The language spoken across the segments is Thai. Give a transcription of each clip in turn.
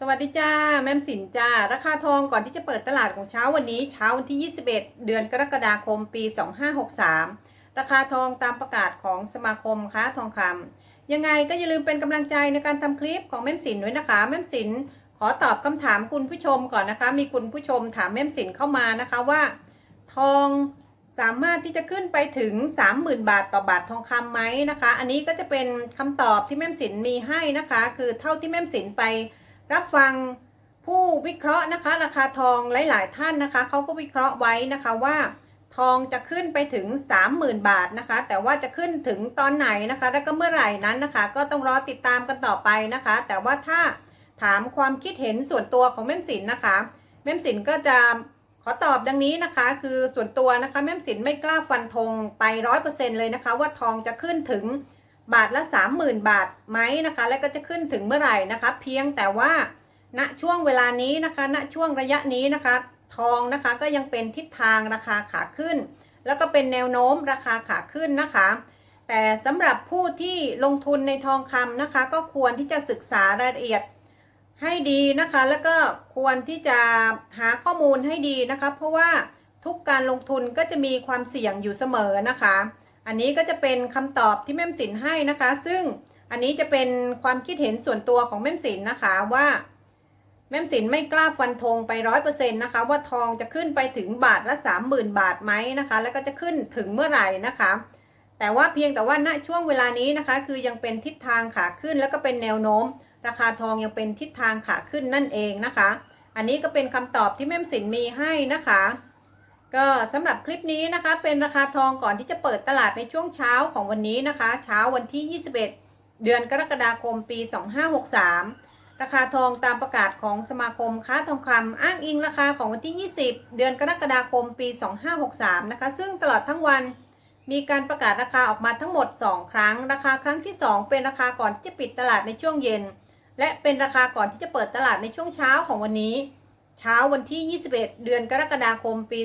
สวัสดีจ้า แม่มสินจ้า ราคาทองก่อนที่จะเปิดตลาดของเช้าวันนี้เช้าวันที่ 21 เดือนกรกฎาคมปี 2563 ราคาทองตามประกาศของสมาคมค้าทองคำยังไงก็อย่าลืมเป็นกำลังใจในการทำคลิปของแม่มสินด้วยนะคะ แม่มสินขอตอบคำถามคุณผู้ชมก่อนนะคะ มีคุณผู้ชมถามแม่มสินเข้ามานะคะว่า ทองสามารถที่จะขึ้นไปถึง 30,000 บาทต่อบาททองคำไหมนะคะ อันนี้ก็จะเป็นคำตอบที่แม่มสินมีให้นะคะ คือเท่าที่แม่มสินไป รับฟังผู้วิเคราะห์นะคะ ราคาทองหลาย ๆ ท่านนะคะเขาก็วิเคราะห์ไว้นะคะว่า ทองจะขึ้นไปถึง 30,000 บาทนะคะ แต่ว่าจะขึ้นถึงตอนไหนนะคะ แล้วก็เมื่อไหร่นั้นนะคะ ก็ต้องรอติดตามกันต่อไปนะคะ แต่ว่าถ้าถามความคิดเห็นส่วนตัวของแม่มสินนะคะแม่มสินก็จะขอตอบดังนี้นะคะ คือส่วนตัวนะคะแม่มสินไม่กล้าฟันธงไปร้อยเปอร์เซ็นเลยนะคะ ว่าทองจะขึ้นถึง บาทละ 30,000 บาทไหมนะคะ และก็จะขึ้นถึงเมื่อไหร่นะคะ เพียงแต่ว่าณช่วงเวลานี้นะคะ ณช่วงระยะนี้นะคะ ทองนะคะก็ยังเป็นทิศทางราคาขาขึ้น แล้วก็เป็นแนวโน้มราคาขาขึ้นนะคะ แต่สำหรับผู้ที่ลงทุนในทองคำนะคะ ก็ควรที่จะศึกษารายละเอียดให้ดีนะคะ แล้วก็ควรที่จะหาข้อมูลให้ดีนะคะ เพราะว่าทุกการลงทุนก็จะมีความเสี่ยงอยู่เสมอนะคะ อันนี้ก็จะเป็นคำตอบที่แม่มสินให้นะคะ ซึ่งอันนี้จะเป็นความคิดเห็นส่วนตัวของแม่มสินนะคะว่า แม่มสินไม่กล้าฟันธงไปร้อยเปอร์เซ็นต์นะคะ ว่าทองจะขึ้นไปถึงบาทละสามหมื่นบาทไหมนะคะ แล้วก็จะขึ้นถึงเมื่อไหร่นะคะ แต่ว่าเพียงแต่ว่าณช่วงเวลานี้นะคะ คือยังเป็นทิศทางขาขึ้นแล้วก็เป็นแนวโน้ม ราคาทองยังเป็นทิศทางขาขึ้นนั่นเองนะคะ อันนี้ก็เป็นคำตอบที่แม่มสินมีให้นะคะ ก็สำหรับคลิปนี้นะคะ เป็นราคาทองก่อนที่จะเปิดตลาดในช่วงเช้าของวันนี้นะคะ เช้าวันที่ 21 เดือนกรกฎาคมปี 2563 ราคาทองตามประกาศของสมาคมค้าทองคำอ้างอิงราคาของวันที่ 20 เดือนกรกฎาคมปี 2563 นะคะ ซึ่งตลอดทั้งวันมีการประกาศราคาออกมาทั้งหมด 2 ครั้ง ราคาครั้งที่ 2 เป็นราคาก่อนที่จะปิดตลาดในช่วงเย็น และเป็นราคาก่อนที่จะเปิดตลาดในช่วงเช้าของวันนี้ เช้าวันที่ 21 เดือนกรกฎาคม ปี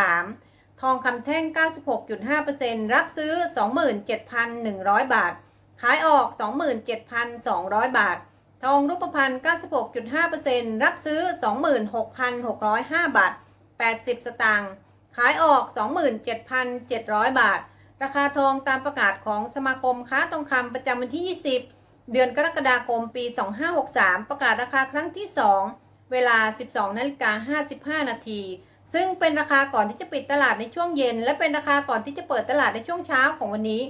2563 ทองคำแท่ง 96.5%รับซื้อ 27,100 บาท ขายออก 27,200 บาท ทองรูปพรรณ96.5%รับซื้อ 26,605 บาท 80 สตางค์ขายออก 27,700 บาท ราคาทองตามประกาศของสมาคมค้าทองคำประจำวันที่ 20 เดือนกรกฎาคม ปี 2563 ประกาศราคาครั้งที่ 2 เวลา 12นาฬิกา55 นาที ซึ่งเป็นราคาก่อนที่จะปิดตลาดในช่วงเย็น และเป็นราคาก่อนที่จะเปิดตลาดในช่วงเช้าของวันนี้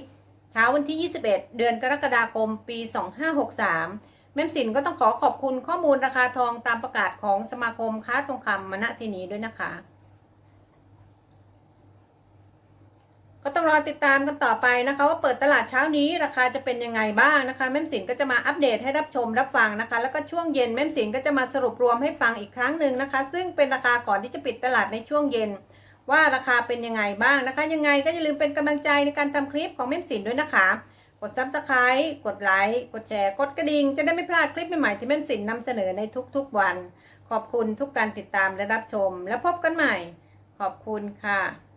เช้าวันที่ 21 เดือนกรกฎาคม ปี 2563แม่มสินก็ต้องขอขอบคุณข้อมูลราคาทองตามประกาศของสมาคมค้าทองคำมาณที่นี้ด้วยนะคะ ก็ต้องรอติดตามกันต่อไปนะคะ ว่าเปิดตลาดเช้านี้ราคาจะเป็นยังไงบ้างนะคะ แม่มสินก็จะมาอัปเดตให้รับชมรับฟังนะคะ แล้วก็ช่วงเย็นแม่มสินก็จะมาสรุปรวมให้ฟังอีกครั้งหนึ่งนะคะ ซึ่งเป็นราคาก่อนที่จะปิดตลาดในช่วงเย็น ว่าราคาเป็นยังไงบ้างนะคะ ยังไงก็อย่าลืมเป็นกำลังใจในการทำคลิปของแม่มสินด้วยนะคะ กด subscribe กดไลค์กดแชร์กดกระดิ่งจะได้ไม่พลาดคลิปใหม่ๆที่แม่มสินนำเสนอในทุกๆวัน ขอบคุณทุกการติดตามและรับชม แล้วพบกันใหม่ ขอบคุณค่ะ